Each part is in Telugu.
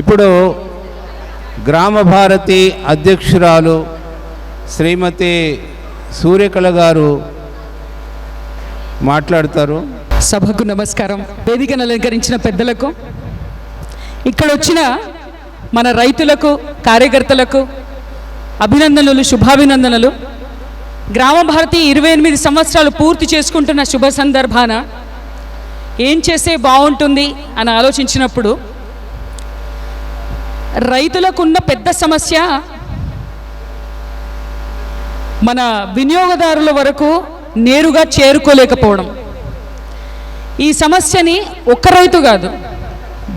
ఇప్పుడు గ్రామ భారతి అధ్యక్షురాలు శ్రీమతి సూర్యకళ గారు మాట్లాడతారు. సభకు నమస్కారం. వేదికను అలంకరించిన పెద్దలకు ఇక్కడ వచ్చిన మన రైతులకు కార్యకర్తలకు అభినందనలు శుభాభినందనలు. గ్రామ భారతి ఇరవై ఎనిమిది సంవత్సరాలు పూర్తి చేసుకుంటున్న శుభ సందర్భాన ఏం చేస్తే బాగుంటుంది అని ఆలోచించినప్పుడు రైతులకున్న పెద్ద సమస్య మన వినియోగదారుల వరకు నేరుగా చేరుకోలేకపోవడం. ఈ సమస్యని ఒక్క రైతు కాదు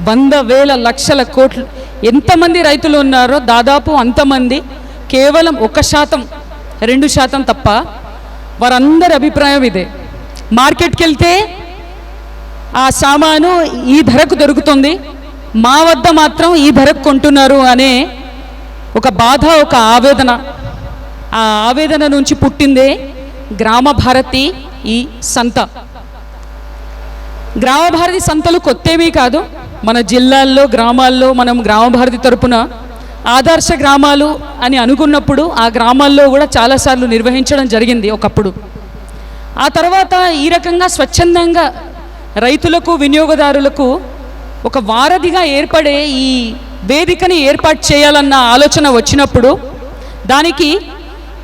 వంద వేల లక్షల కోట్లు ఎంతమంది రైతులు ఉన్నారో దాదాపు అంతమంది కేవలం ఒక శాతం రెండు శాతం తప్ప వారందరి అభిప్రాయం ఇదే. మార్కెట్కి వెళ్తే ఆ సామాను ఈ ధరకు దొరుకుతుంది మా వద్ద మాత్రం ఈ ధరకు కొంటున్నారు అనే ఒక బాధ ఒక ఆవేదన. ఆ ఆవేదన నుంచి పుట్టిందే గ్రామ భారతి ఈ సంత. గ్రామ భారతి సంతలు కొత్తేమీ కాదు. మన జిల్లాల్లో గ్రామాల్లో మనం గ్రామ భారతి తరపున ఆదర్శ గ్రామాలు అని అనుకున్నప్పుడు ఆ గ్రామాల్లో కూడా చాలాసార్లు నిర్వహించడం జరిగింది ఒకప్పుడు. ఆ తర్వాత ఈ రకంగా స్వచ్ఛందంగా రైతులకు వినియోగదారులకు ఒక వారధిగా ఏర్పడే ఈ వేదికని ఏర్పాటు చేయాలన్న ఆలోచన వచ్చినప్పుడు దానికి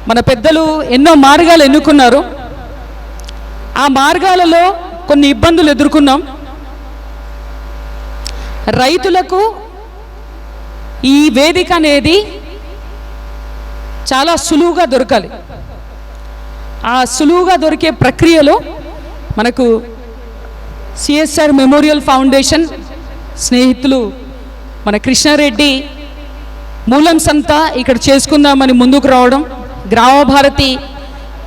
మన పెద్దలు ఎన్నో మార్గాలు ఎన్నుకున్నారు. ఆ మార్గాలలో కొన్ని ఇబ్బందులు ఎదుర్కొన్నాం. రైతులకు ఈ వేదిక అనేది చాలా సులువుగా దొరకాలి. ఆ సులువుగా దొరికే ప్రక్రియలో మనకు సిఎస్ఆర్ మెమోరియల్ ఫౌండేషన్ స్నేహితులు మన కృష్ణారెడ్డి మూలం సంతా ఇక్కడ చేసుకుందామని ముందుకు రావడం గ్రామ భారతి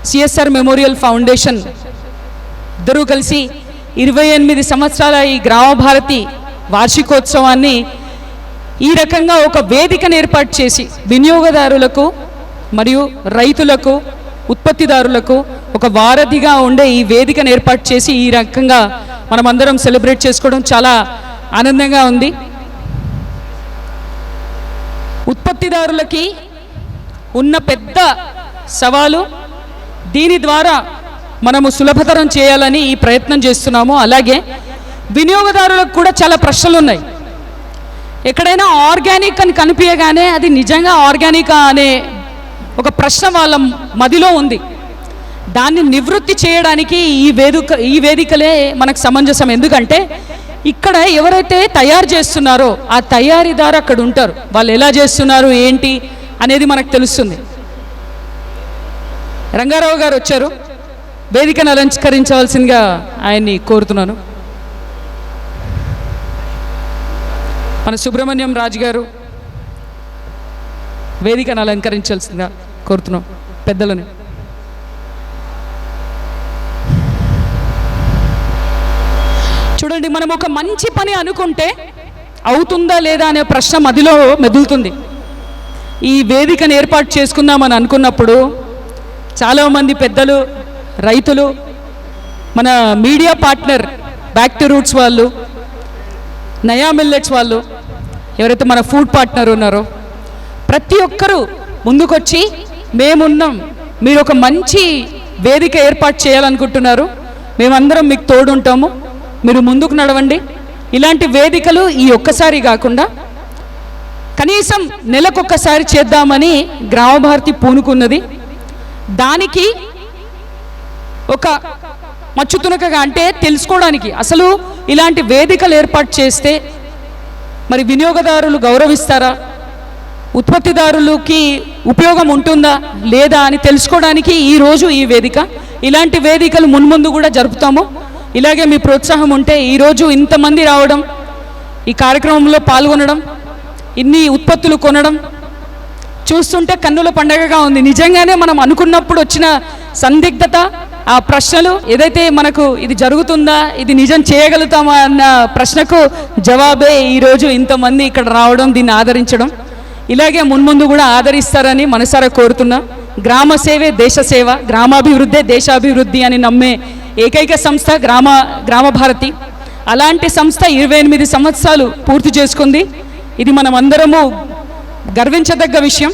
సిఎస్ఆర్ మెమోరియల్ ఫౌండేషన్ ఇద్దరూ కలిసి ఇరవై ఎనిమిది సంవత్సరాల ఈ గ్రామ భారతి వార్షికోత్సవాన్ని ఈ రకంగా ఒక వేదికను ఏర్పాటు చేసి వినియోగదారులకు మరియు రైతులకు ఉత్పత్తిదారులకు ఒక వారధిగా ఉండే ఈ వేదికను ఏర్పాటు చేసి ఈ రకంగా మనమందరం సెలబ్రేట్ చేసుకోవడం చాలా ఆనందంగా ఉంది. ఉత్పత్తిదారులకి ఉన్న పెద్ద సవాలు దీని ద్వారా మనము సులభతరం చేయాలని ఈ ప్రయత్నం చేస్తున్నాము. అలాగే వినియోగదారులకు కూడా చాలా ప్రశ్నలు ఉన్నాయి ఎక్కడైనా ఆర్గానిక్ అని కనిపించగానే అది నిజంగా ఆర్గానికా అనే ఒక ప్రశ్న వాళ్ళ మదిలో ఉంది. దాన్ని నివృత్తి చేయడానికి ఈ వేదిక ఈ వేదికలే మనకు సమంజసం. ఎందుకంటే ఇక్కడ ఎవరైతే తయారు చేస్తున్నారో ఆ తయారీదారు అక్కడ ఉంటారు. వాళ్ళు ఎలా చేస్తున్నారు ఏంటి అనేది మనకు తెలుస్తుంది. రంగారావు గారు వచ్చారు. వేదికను అలంకరించవలసిందిగా ఆయన్ని కోరుతున్నాను. మన సుబ్రహ్మణ్యం రాజు గారు వేదికను అలంకరించాల్సిందిగా కోరుతున్నాం. పెద్దలని. చూడండి మనం ఒక మంచి పని అనుకుంటే అవుతుందా లేదా అనే ప్రశ్న మదిలో మెదులుతుంది. ఈ వేదికను ఏర్పాటు చేసుకుందామని అనుకున్నప్పుడు చాలామంది పెద్దలు రైతులు మన media partner back to roots వాళ్ళు నయా మిల్లెట్స్ వాళ్ళు ఎవరైతే మన ఫుడ్ పార్ట్నర్ ఉన్నారో ప్రతి ఒక్కరూ ముందుకొచ్చి మేమున్నాం మీరు ఒక మంచి వేదిక ఏర్పాటు చేయాలనుకుంటున్నారు. మేమందరం మీకు తోడుంటాము. మీరు ముందుకు నడవండి. ఇలాంటి వేదికలు ఈ ఒక్కసారి కాకుండా కనీసం నెలకొక్కసారి చేద్దామని గ్రామభారతి పూనుకున్నది. దానికి ఒక మచ్చుతునకగా అంటే తెలుసుకోవడానికి అసలు ఇలాంటి వేదికలు ఏర్పాటు చేస్తే మరి వినియోగదారులు గౌరవిస్తారా? ఉత్పత్తిదారులకి ఉపయోగం ఉంటుందా లేదా అని తెలుసుకోవడానికి ఈరోజు ఈ వేదిక. ఇలాంటి వేదికలు మున్ముందు కూడా జరుపుతాము. ఇలాగే మీ ప్రోత్సాహం ఉంటే ఈరోజు ఇంతమంది రావడం ఈ కార్యక్రమంలో పాల్గొనడం ఇన్ని ఉత్పత్తులు కొనడం చూస్తుంటే కన్నుల పండగగా ఉంది. నిజంగానే మనం అనుకున్నప్పుడు వచ్చిన సందిగ్ధత ఆ ప్రశ్నలు ఏదైతే మనకు ఇది జరుగుతుందా ఇది నిజం చేయగలుగుతామా అన్న ప్రశ్నకు జవాబే ఈరోజు ఇంతమంది ఇక్కడ రావడం దీన్ని ఆదరించడం. ఇలాగే మున్ముందు కూడా ఆదరిస్తారని మనసారా కోరుతున్నా. గ్రామ సేవే దేశ సేవ గ్రామాభివృద్ధే దేశాభివృద్ధి అని నమ్మే ఏకైక సంస్థ గ్రామ గ్రామ భారతి. అలాంటి సంస్థ ఇరవై ఎనిమిది సంవత్సరాలు పూర్తి చేసుకుంది. ఇది మనం అందరము గర్వించదగ్గ విషయం.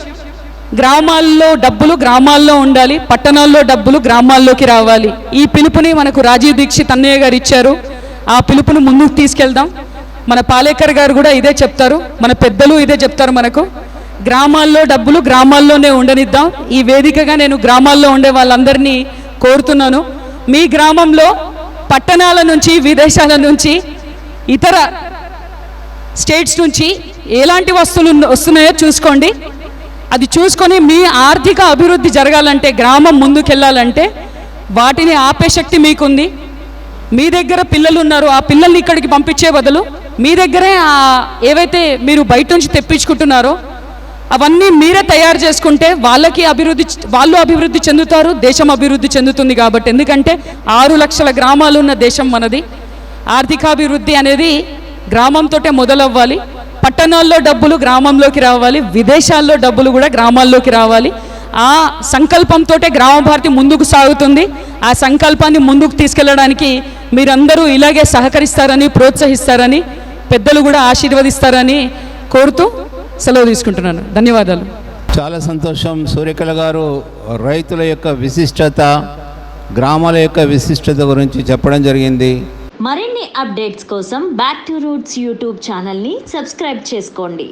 గ్రామాల్లో డబ్బులు గ్రామాల్లో ఉండాలి పట్టణాల్లో డబ్బులు గ్రామాల్లోకి రావాలి. ఈ పిలుపుని మనకు రాజీవ్ దీక్షిత్ అన్నయ్య గారు ఇచ్చారు. ఆ పిలుపును ముందుకు తీసుకెళ్దాం. మన పాలేకర్ గారు కూడా ఇదే చెప్తారు. మన పెద్దలు ఇదే చెప్తారు మనకు. గ్రామాల్లో డబ్బులు గ్రామాల్లోనే ఉండనిద్దాం. ఈ వేదికగా నేను గ్రామాల్లో ఉండే వాళ్ళందరినీ కోరుతున్నాను. మీ గ్రామంలో పట్టణాల నుంచి విదేశాల నుంచి ఇతర స్టేట్స్ నుంచి ఎలాంటి వస్తువులు వస్తున్నాయో చూసుకోండి. అది చూసుకొని మీ ఆర్థిక అభివృద్ధి జరగాలంటే గ్రామం ముందుకెళ్ళాలంటే వాటిని ఆపే శక్తి మీకుంది. మీ దగ్గర పిల్లలు ఉన్నారు ఆ పిల్లల్ని ఇక్కడికి పంపించే బదులు మీ దగ్గరే ఏవైతే మీరు బయట నుంచి తెప్పించుకుంటున్నారో అవన్నీ మీరే తయారు చేసుకుంటే వాళ్ళకి అభివృద్ధి వాళ్ళు అభివృద్ధి చెందుతారు దేశం అభివృద్ధి చెందుతుంది కాబట్టి. ఎందుకంటే ఆరు లక్షల గ్రామాలు ఉన్న దేశం మనది. ఆర్థికాభివృద్ధి అనేది గ్రామంతో మొదలవ్వాలి. పట్టణాల్లో డబ్బులు గ్రామంలోకి రావాలి. విదేశాల్లో డబ్బులు కూడా గ్రామాల్లోకి రావాలి. ఆ సంకల్పంతో గ్రామ భారతి ముందుకు సాగుతుంది. ఆ సంకల్పాన్ని ముందుకు తీసుకెళ్ళడానికి మీరందరూ ఇలాగే సహకరిస్తారని ప్రోత్సహిస్తారని పెద్దలు కూడా ఆశీర్వదిస్తారని కోరుతూ సెలవు తీసుకుంటున్నాను. ధన్యవాదాలు. చాలా సంతోషం. సూర్యకళ గారు రైతుల యొక్క విశిష్టత గ్రామాల యొక్క విశిష్టత గురించి చెప్పడం జరిగింది. మరిన్ని అప్డేట్స్ కోసం బ్యాక్ టు రూట్స్ యూట్యూబ్ ఛానల్ని సబ్స్క్రైబ్ చేసుకోండి.